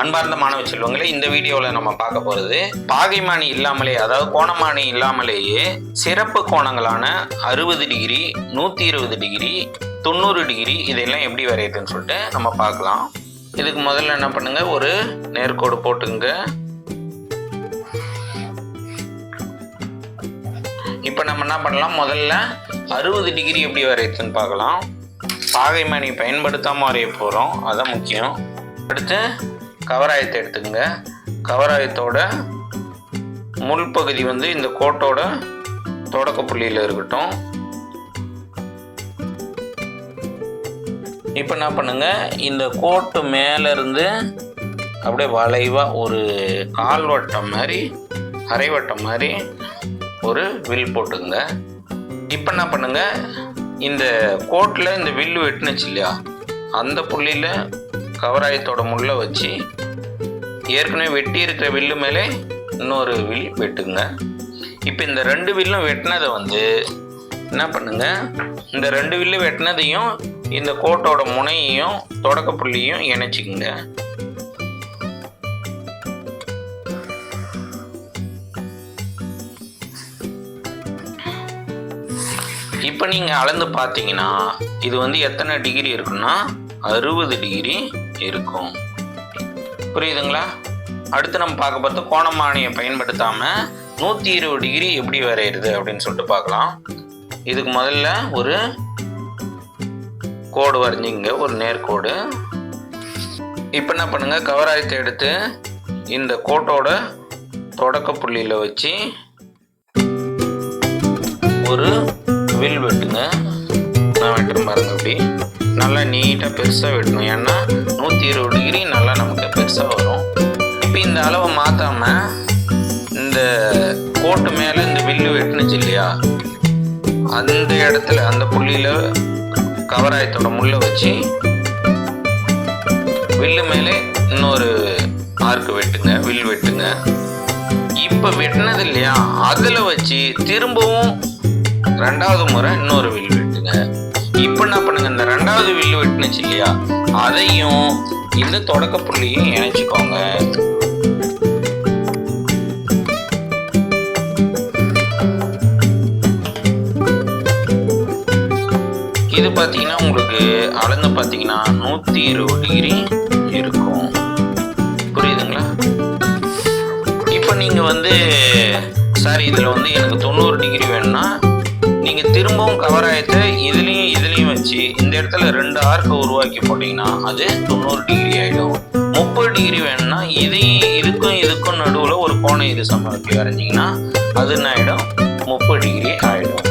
அன்பார்ந்த மாணவ செல்வங்களே இந்த வீடியோவில் நம்ம பார்க்க போகிறது பாகைமானி இல்லாமலே அதாவது கோணமானி இல்லாமலேயே சிறப்பு கோணங்களான அறுபது டிகிரி நூற்றி இருபது டிகிரி தொண்ணூறு டிகிரி இதெல்லாம் எப்படி வரையுதுன்னு சொல்லிட்டு நம்ம பார்க்கலாம். இதுக்கு முதல்ல என்ன பண்ணுங்க ஒரு நேர்கோடு போட்டுங்க இப்போ நம்ம என்ன பண்ணலாம் முதல்ல அறுபது டிகிரி எப்படி வரையுதுன்னு பார்க்கலாம். பாகைமணி பயன்படுத்தாமல் வரைய போகிறோம் அதுதான் முக்கியம். அடுத்து கவராயத்தை எடுத்துக்கங்க. கவராயத்தோட முள் பகுதி வந்து இந்த கோட்டோட தொடக்க புள்ளியில் இருக்கட்டும். இப்போ என்ன பண்ணுங்க? இந்த கோட்டு மேலேருந்து அப்படியே வளைவாக ஒரு கால்வட்டம் மாதிரி அரைவட்டம் மாதிரி ஒரு வில் போட்டுங்க இப்போ என்ன பண்ணுங்க? இந்த கோட்டில் இந்த வில்லு வெட்டுனுச்சு இல்லையா? அந்த புள்ளியில் கவராயத்தோட முள்ளை வச்சு ஏற்கனவே வெட்டி இருக்கிற வில்லு மேலே இன்னொரு வில் வெட்டுங்க. இப்போ இந்த ரெண்டு வில்லும் வெட்டினதை வந்து என்ன பண்ணுங்க? இந்த ரெண்டு வில்லு வெட்டினதையும் இந்த கோட்டோட முனையையும் தொடக்க புள்ளியும் இணைச்சிக்கங்க. இப்போ நீங்கள் அளந்து பார்த்தீங்கன்னா இது வந்து எத்தனை டிகிரி இருக்குன்னா அறுபது டிகிரி. இருக்கும். புரியுதுங்களா? அடுத்து நம்ம பார்க்க பார்த்து கோணமானியை பயன்படுத்தாமல் நூற்றி இருபது டிகிரி எப்படி வரைகிறது அப்படின்னு சொல்லிட்டு பார்க்கலாம். இதுக்கு முதல்ல ஒரு கோடு வரைஞ்சிங்க ஒரு நேர்கோடு. இப்போ என்ன பண்ணுங்கள் கவராயத்தை எடுத்து இந்த கோட்டோட தொடக்க புள்ளியில் வச்சு ஒரு வில் வெட்டுங்க. நான் வெட்டுற மருந்து அப்படி. நல்லா நீட்டாக பெருசாக வெட்டணும் ஏன்னா நூற்றி இருபது டிகிரி நல்லா நமக்கு பெருசாக வரும். இப்போ இந்த அளவை மாற்றாம இந்த கோட்டு மேலே இந்த வில்லு வெட்டுனுச்சு இல்லையா? அந்த இடத்துல அந்த புள்ளியில் கவராயத்தோட முள்ளை வச்சு வில்லு மேலே இன்னொரு ஆர்க்கு வெட்டுங்க வில் வெட்டுங்க. இப்போ வெட்டினது இல்லையா? அதில் வச்சு திரும்பவும் ரெண்டாவது முறை இன்னொரு வில் வெட்டுங்க. இப்போ என்ன பண்ணுங்க இந்த ரெண்டாவது வில்லு வெட்டுனுச்சு இல்லையா? அதையும் இந்த தொடக்க புள்ளியும் இணைச்சிக்கோங்க. இது பார்த்தீங்கன்னா உங்களுக்கு அளந்து பார்த்தீங்கன்னா நூற்றி இருபது டிகிரி இருக்கும். புரியுதுங்களா? இப்போ நீங்கள் வந்து சார் இதில் வந்து எனக்கு தொண்ணூறு டிகிரி வேணும்னா நீங்கள் திரும்பவும் கவராயத்தை இதுலேயும் இதுலேயும் வச்சு இந்த இடத்துல ரெண்டு ஆர்க்கை உருவாக்கி போட்டிங்கன்னா அது தொண்ணூறு டிகிரி ஆகிடும் முப்பது டிகிரி வேணும்னா இதையும் இதுக்கும் இதுக்கும் நடுவில் ஒரு கோணம் இது சமத்தி வரைஞ்சிங்கன்னா அது என்ன ஆகிடும் முப்பது டிகிரி ஆகிடும்